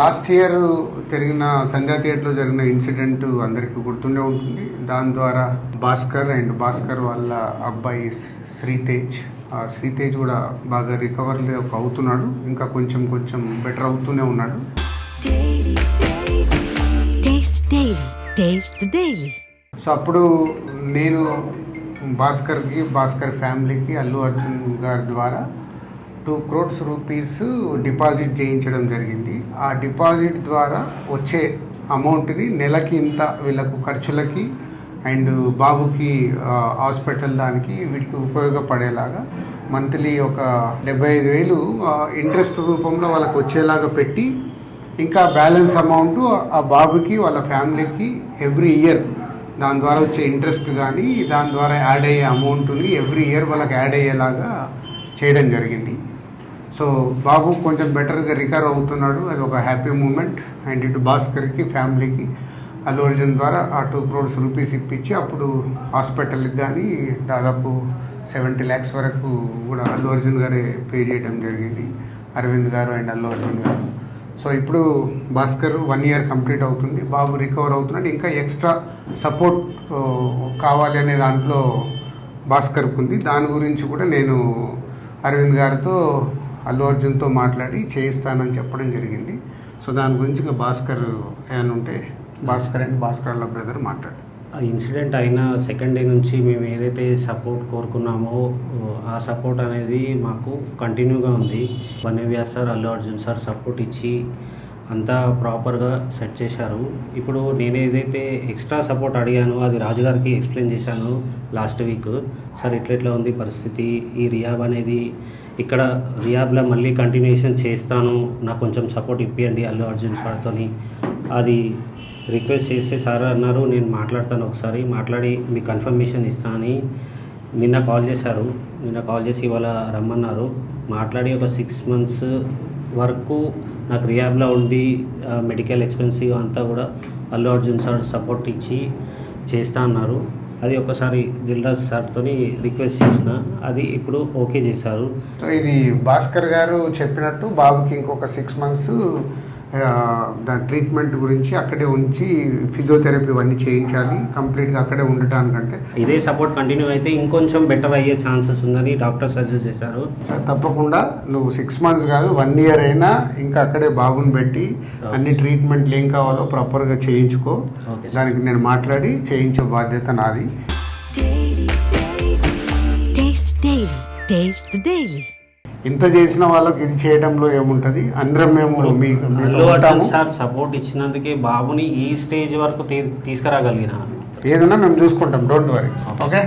Last year జరిగిన సంధ్యా థియేటర్లో జరిగిన ఇన్సిడెంట్ అందరికీ గుర్తుండే ఉంటుంది. దాని ద్వారా భాస్కర్ అండ్ భాస్కర్ వాళ్ళ అబ్బాయి శ్రీతేజ్. ఆ శ్రీతేజ్ కూడా బాగా రికవర్ అవుతున్నాడు. ఇంకా కొంచెం కొంచెం బెటర్ అవుతూనే ఉన్నాడు. సో అప్పుడు నేను భాస్కర్కి భాస్కర్ ఫ్యామిలీకి అల్లు అర్జున్ గారి ద్వారా టూ క్రోడ్స్ రూపీస్ డిపాజిట్ చేయించడం జరిగింది. ఆ డిపాజిట్ ద్వారా వచ్చే అమౌంట్ని నెలకి ఇంత వీళ్ళకు ఖర్చులకి అండ్ బాబుకి హాస్పిటల్ దానికి వీటికి ఉపయోగపడేలాగా మంత్లీ ఒక డెబ్బై ఐదు వేలు ఇంట్రెస్ట్ రూపంలో వాళ్ళకి వచ్చేలాగా పెట్టి ఇంకా బ్యాలెన్స్ అమౌంట్ ఆ బాబుకి వాళ్ళ ఫ్యామిలీకి ఎవ్రీ ఇయర్ దాని ద్వారా వచ్చే ఇంట్రెస్ట్ కానీ దాని ద్వారా యాడ్ అయ్యే అమౌంట్ని ఎవ్రీ ఇయర్ వాళ్ళకి యాడ్ అయ్యేలాగా చేయడం జరిగింది. సో బాబు కొంచెం బెటర్గా రికవర్ అవుతున్నాడు. అది ఒక హ్యాపీ మూమెంట్. అండ్ ఇటు భాస్కర్కి ఫ్యామిలీకి అల్లు అర్జున్ ద్వారా ఆ టూ క్రోడ్స్ రూపీస్ ఇప్పించి అప్పుడు హాస్పిటల్కి కానీ దాదాపు సెవెంటీ ల్యాక్స్ వరకు కూడా అల్లు అర్జున్ గారే పే చేయడం జరిగింది. అరవింద్ గారు అండ్ అల్లు అర్జున్ గారు. సో ఇప్పుడు భాస్కర్ వన్ ఇయర్ కంప్లీట్ అవుతుంది. బాబు రికవర్ అవుతున్నాడు. ఇంకా ఎక్స్ట్రా సపోర్ట్ కావాలి అనే దాంట్లో భాస్కర్కు ఉంది దాని గురించి కూడా నేను అరవింద్ గారితో అల్లు అర్జున్తో మాట్లాడి చేయిస్తానని చెప్పడం జరిగింది. సో దాని గురించి ఇంకా భాస్కర్ ఏమైనా ఉంటే భాస్కర్ అండ్ భాస్కర్ వాళ్ళ బ్రదర్ మాట్లాడు. ఆ ఇన్సిడెంట్ అయిన సెకండ్ డే నుంచి మేము ఏదైతే సపోర్ట్ కోరుకున్నామో ఆ సపోర్ట్ అనేది మాకు కంటిన్యూగా ఉంది. వన్యవ్యాస్ sir Allu Arjun sir support ఇచ్చి అంతా ప్రాపర్గా సెట్ చేశారు. ఇప్పుడు నేను ఏదైతే ఎక్స్ట్రా సపోర్ట్ అడిగానో అది రాజుగారికి ఎక్స్ప్లెయిన్ చేశాను లాస్ట్ వీక్. సార్ ఇట్లెట్లా ఉంది పరిస్థితి ఈ రియాబ్ అనేది ఇక్కడ రియాబ్లో మళ్ళీ కంటిన్యూషన్ చేస్తాను. నాకు కొంచెం సపోర్ట్ ఇప్పియండి అల్లు అర్జున్ సార్తో అది రిక్వెస్ట్ చేస్తే సార్ అన్నారు నేను మాట్లాడతాను ఒకసారి. మాట్లాడి మీకు కన్ఫర్మేషన్ ఇస్తానని నిన్న కాల్ చేశారు. నిన్న కాల్ చేసి ఇవాళ రమ్మన్నారు. మాట్లాడి ఒక సిక్స్ మంత్స్ వరకు నాకు రియాబ్లో ఉండి మెడికల్ ఎక్స్పెన్సివ్ అంతా కూడా అల్లు అర్జున్ సార్ సపోర్ట్ ఇచ్చి చేస్తా అన్నారు. అది ఒకసారి దిల్రాజ్ సార్తో రిక్వెస్ట్ చేసిన. అది ఇప్పుడు ఓకే చేశారు. ఇది భాస్కర్ గారు చెప్పినట్టు బాబుకి ఇంకొక సిక్స్ మంత్స్ దాని ట్రీట్మెంట్ గురించి అక్కడే ఉంచి ఫిజియోథెరపీ ఇవన్నీ చేయించాలి కంప్లీట్గా అక్కడే ఉండటానికంటే. ఇదే సపోర్ట్ కంటిన్యూ అయితే ఇంకొంచెం బెటర్ అయ్యే ఛాన్సెస్ ఉందని డాక్టర్ సజెస్ట్ చేశారు. తప్పకుండా. నువ్వు సిక్స్ మంత్స్ కాదు వన్ ఇయర్ అయినా ఇంకా అక్కడే బాబుని పెట్టి అన్ని ట్రీట్మెంట్లు ఏం కావాలో ప్రాపర్గా చేయించుకో. దానికి నేను మాట్లాడి చేయించే బాధ్యత నాది. Taste the Daily. ఇంత చేసిన వాళ్ళకి ఇది చేయడంలో ఏముంటుంది? అందరం మేము సార్ సపోర్ట్ ఇచ్చినందుకే బాబుని ఈ స్టేజ్ వరకు తీసుకురాగలిగిన ఏదైనా మేము చూసుకుంటాం. Don't worry okay